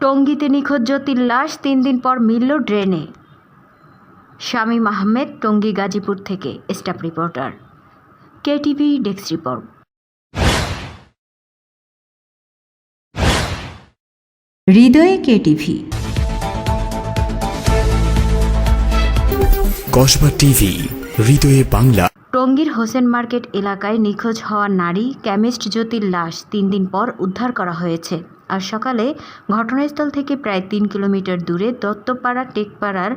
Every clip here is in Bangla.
টঙ্গীতে নিখোঁজ জ্যোতির লাশ তিন দিন পর মিলল ড্রেনে। শামীম আহমেদ টঙ্গী গাজীপুর থেকে staff reporter. KTV desk report. হৃদয়ে কেটিভি। কসবা টিভি হৃদয়ে বাংলা। টঙ্গীর হোসেন মার্কেট এলাকায় নিখোঁজ হওয়া নারী কেমিস্ট জ্যোতির লাশ তিন দিন পর উদ্ধার করা হয়েছে। আর সকালে ঘটনাস্থল থেকে প্রায় তিন কিলোমিটার দূরে দত্তপাড়া টেকপাড়ার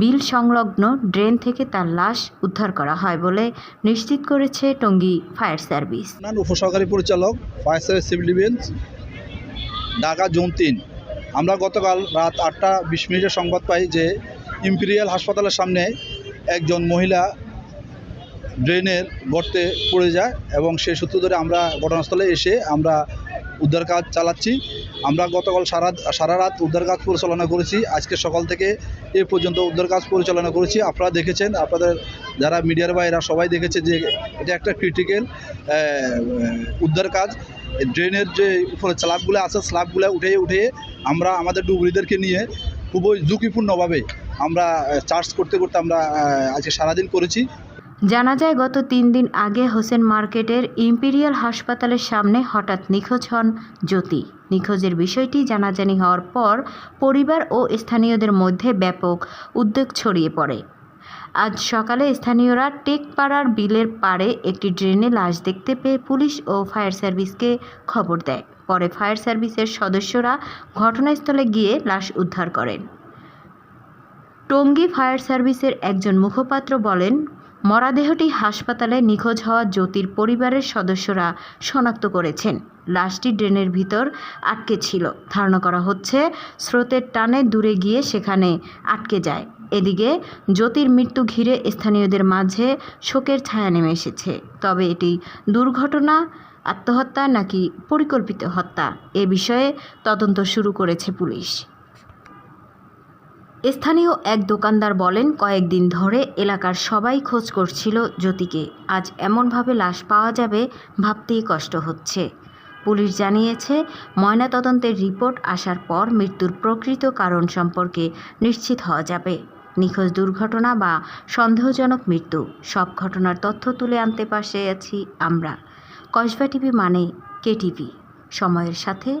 বিল সংলগ্ন ড্রেন থেকে তার লাশ উদ্ধার করা হয় বলে নিশ্চিত করেছে টঙ্গী ফায়ার সার্ভিস। উপসহকারী পরিচালক, fire service civil defence, Dhaka zone তিন। আমরা গতকাল রাত আটটা বিশ মিনিটের সংবাদ পাই যে ইম্পেরিয়াল হাসপাতালের সামনে একজন মহিলা ড্রেনের গর্তে পড়ে যায় এবং সেই সূত্র ধরে আমরা ঘটনাস্থলে এসে আমরা উদ্ধার কাজ চালাচ্ছি। আমরা গতকাল সারা সারা রাত উদ্ধার কাজ পরিচালনা করেছি। আজকে সকাল থেকে এ পর্যন্ত উদ্ধার কাজ পরিচালনা করেছি। আপনারা দেখেছেন, আপনাদের যারা মিডিয়ার বাইরা সবাই দেখেছে যে এটা একটা ক্রিটিক্যাল উদ্ধার কাজ। ড্রেনের যে উপরে স্ল্যাবগুলো আছে, স্ল্যাবগুলো উঠে উঠে আমরা আমাদের ডুবুরিদেরকে নিয়ে খুবই ঝুঁকিপূর্ণভাবে আমরা চার্জ করতে করতে আমরা আজকে সারাদিন করেছি। জানা যায়, গত তিন দিন আগে হোসেন মার্কেটের ইম্পিরিয়াল হাসপাতালের সামনে হঠাৎ নিখোঁজ হন জ্যোতি। নিখোঁজের বিষয়টি জানাজানি হওয়ার পর পরিবার ও স্থানীয়দের মধ্যে ব্যাপক উদ্বেগ ছড়িয়ে পড়ে। আজ সকালে স্থানীয়রা টেকপাড়ার বিলের পাড়ে একটি ড্রেনে লাশ দেখতে পেয়ে পুলিশ ও ফায়ার সার্ভিসকে খবর দেয়। পরে ফায়ার সার্ভিসের সদস্যরা ঘটনাস্থলে গিয়ে লাশ উদ্ধার করেন। টঙ্গী ফায়ার সার্ভিসের একজন মুখপাত্র বলেন মরাদেহটি হাসপাতালে নিখোঁজ হওয়া জ্যোতির পরিবারের সদস্যরা শনাক্ত করেছেন। লাশটি ড্রেনের ভিতর আটকে ছিল। ধারণা করা হচ্ছে, স্রোতের টানে দূরে গিয়ে সেখানে আটকে যায়। এদিকে, জ্যোতির মৃত্যু ঘিরে স্থানীয়দের মাঝে শোকের ছায়া নেমে এসেছে। তবে এটি দুর্ঘটনা, আত্মহত্যা নাকি পরিকল্পিত হত্যা, এ বিষয়ে তদন্ত শুরু করেছে পুলিশ। স্থানীয় এক দোকানদার বলেন, কয়েকদিন ধরে এলাকার সবাই খোঁজ করছিল জ্যোতিকে। আজ এমনভাবে লাশ পাওয়া যাবে ভাবতেই কষ্ট হচ্ছে। পুলিশ জানিয়েছে, ময়নাতদন্তের রিপোর্ট আসার পর মৃত্যুর প্রকৃত কারণ সম্পর্কে নিশ্চিত হওয়া যাবে। নিখোঁজ দুর্ঘটনা বা সন্দেহজনক মৃত্যু, সব ঘটনার তথ্য তুলে আনতে পাশে আছি আমরা। কসবা টিভি মানে কেটিভি সময়ের সাথে